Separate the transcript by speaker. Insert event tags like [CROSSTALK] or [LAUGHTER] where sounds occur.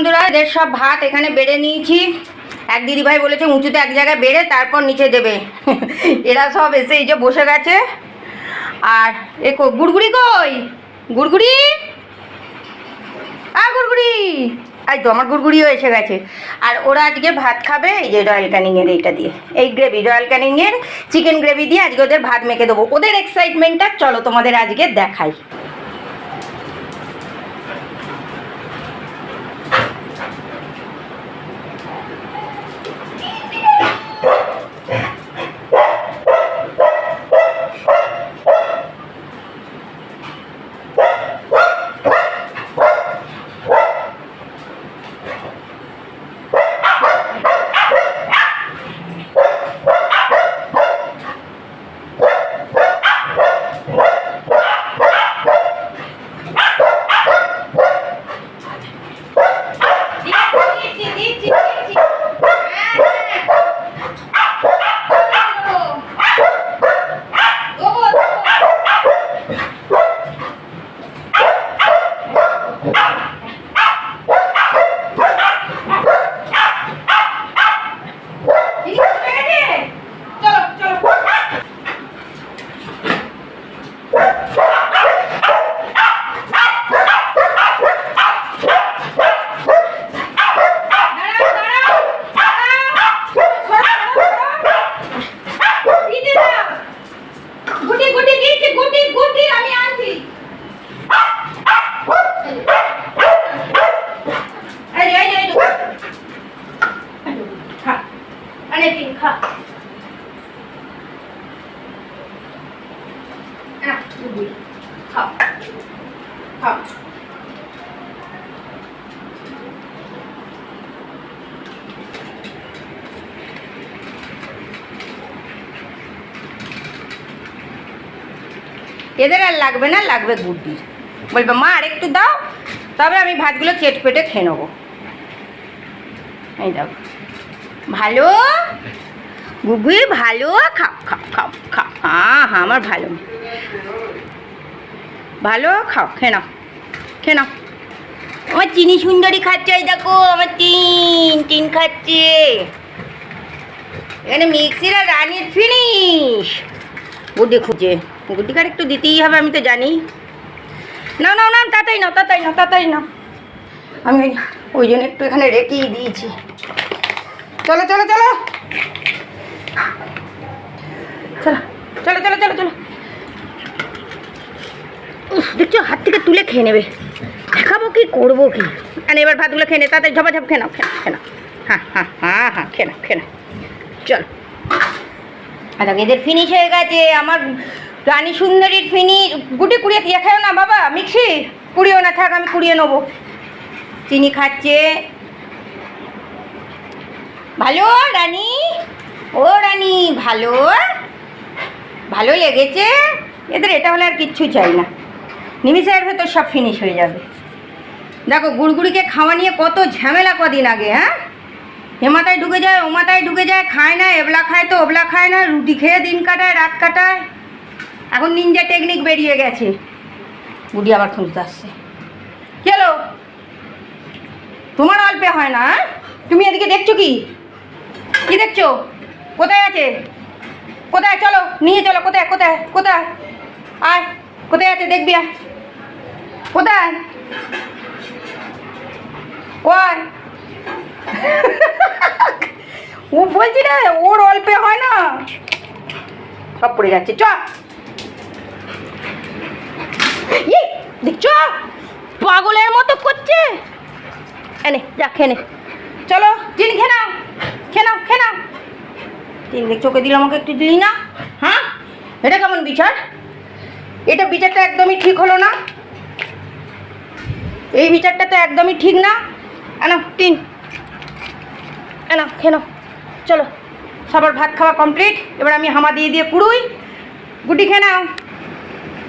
Speaker 1: বন্ধুরা, এদের সব ভাত এখানে বেড়ে নিয়েছি। এক দিদিভাই বলেছে, উঁচুতে এক জায়গায় বেড়ে তারপর নিচে দেবে। [LAUGHS] এরা সব এসে এই যে বসে গেছে। আর এ গুড়গুড়ি কই? গুড়গুড়ি? আ, গুড়গুড়ি! এই তো, আমার গুড়গুড়িও এসে গেছে। আর ওরা আজকে ভাত খাবে, এই যে রয়্যাল ক্যানিংয়ের এইটা দিয়ে। এই গ্রেভি, রয়্যাল ক্যানিংয়ের চিকেন গ্রেভি দিয়ে আজকে ওদের ভাত মেখে দেবো। ওদের এক্সাইটমেন্টটা চলো তোমাদের আজকে দেখাই চলো চলো গুটি গুটি দিচ্ছি গুটি গুটি আমি আনছি এই যে, এই যে, এই যে। খা আরে তিন খা গুটি। খাও। খাও। এদের আর লাগবে না, লাগবে গুড্ডি বলবে, মা আর একটু দাও, তবে আমি ভাতগুলো চেট পেটে খেয়ে নেব। এই দেখো। ভালো? গুগি ভালো? খাও খাও খাও খাও। হ্যাঁ হ্যাঁ আমার ভালো। ভালো, খাও, খেয়ে নাও খেয়ে নাও। আমার চিনি সুন্দরী খাচ্ছে, এই দেখো, আমার তিন তিন খাচ্ছে। এখানে মিক্সির আর রানির ফিনিশ। গুড্ডি খুঁজে গুড্ডিকার একটু দিতেই হবে, আমি তো জানি। না না না তাতাই না তাতাই না তাতাই না আমি ওই- ওই জন্য একটু এখানে রেখেই দিয়েছি। চলো চলো চলো চলো। চলো চলো চলো চলো। উফ, দেখছ হাত থেকে তুলে খেয়ে নেবে। দেখাবো কি করব কি? আর এবার ভাতগুলো খেয়ে নে তাড়াতাড়ি ঝপাঝপ খেয়ে নাও খেয়ে নাও, হ্যাঁ হ্যাঁ হ্যাঁ হ্যাঁ খেয়ে নাও চলো। আর এদের ফিনিশ হয়ে গেছে আমার রানী সুন্দরীর ফিনি গুটি কুড়িয়ে ইয়ে খেও না বাবা মিক্সি? কুড়িয়েও না থাক আমি কুড়িয়ে নেব। চিনি খাচ্ছে। ভালো রানী? ও রানী ভালো। ভালো লেগেছে। এদের এটা হলে আর কিচ্ছু চাই না। নিমিষের ভেতর সব ফিনিশ হয়ে যাবে। দেখো, গুড়গুড়িকে খাওয়া নিয়ে কত ঝামেলা কদিন আগে হ্যাঁ? এ মাথায় ঢুকে যায়, ও মাথায় ঢুকে যায়, খায় না, এবলা খায় তো ওবলা খায় না, রুটি খেয়ে দিন কাটায়, রাত কাটায়। এখন নিনজা টেকনিক বেরিয়ে গেছে। বুড়ি আবার খুঁজতে আসছে। চলো তোমার অল্পে হয় না হ্যাঁ? তুমি এদিকে দেখছ কি? কি দেখছ? কোথায় আছে? কোথায়? চলো, নিয়ে চলো, কোথায় কোথায় কোথায়? আয়, কোথায় আছে দেখবি, আয়। কোথায়? কয় ও বলছি না, ওর অল্পে হয় না। সব পড়ে যাচ্ছে, চ। দেখছ? পাগলের মতো করছে। এনে, যা, খেয়ে নে। চলো চিনি খেয়ে নাও। খেয়ে নাও খেয়ে নাও। তিন দিক চোখে দিল আমাকে একটু দিলি না? হ্যাঁ? এটা কেমন বিচার? এটা বিচারটা একদমই ঠিক হলো না। এই বিচারটা তো একদমই ঠিক না। এনা তিন। এনা খেনো চলো, সবার ভাত খাওয়া কমপ্লিট এবার আমি হামা দিয়ে দিয়ে কুড়ুই। গুটি খেয়ে নাও।